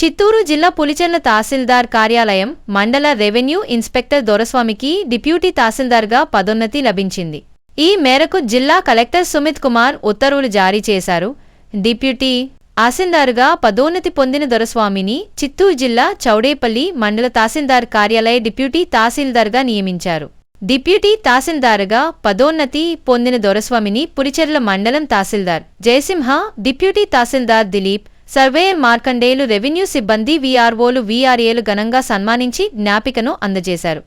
చిత్తూరు జిల్లా పులిచెర్ల తహసీల్దార్ కార్యాలయం మండల రెవెన్యూ ఇన్స్పెక్టర్ దొరస్వామికి డిప్యూటీ తహసీల్దార్గా పదోన్నతి లభించింది. ఈ మేరకు జిల్లా కలెక్టర్ సుమిత్ కుమార్ ఉత్తర్వులు జారీ చేశారు. డిప్యూటీ తహసీల్దారుగా పదోన్నతి పొందిన దొరస్వామిని చిత్తూరు జిల్లా చౌడేపల్లి మండల తహసీల్దార్ కార్యాలయ డిప్యూటీ తహసీల్దార్గా నియమించారు. డిప్యూటీ తహసీల్దారుగా పదోన్నతి పొందిన దొరస్వామిని పులిచెర్ల మండలం tahsildar Jayasimha deputy tahsildar Dilip surveyor Markandeyulu revenue సిబ్బంది వీఆర్ఓలు వీఆర్ఏలు ఘనంగా సన్మానించి జ్ఞాపికను అందజేశారు.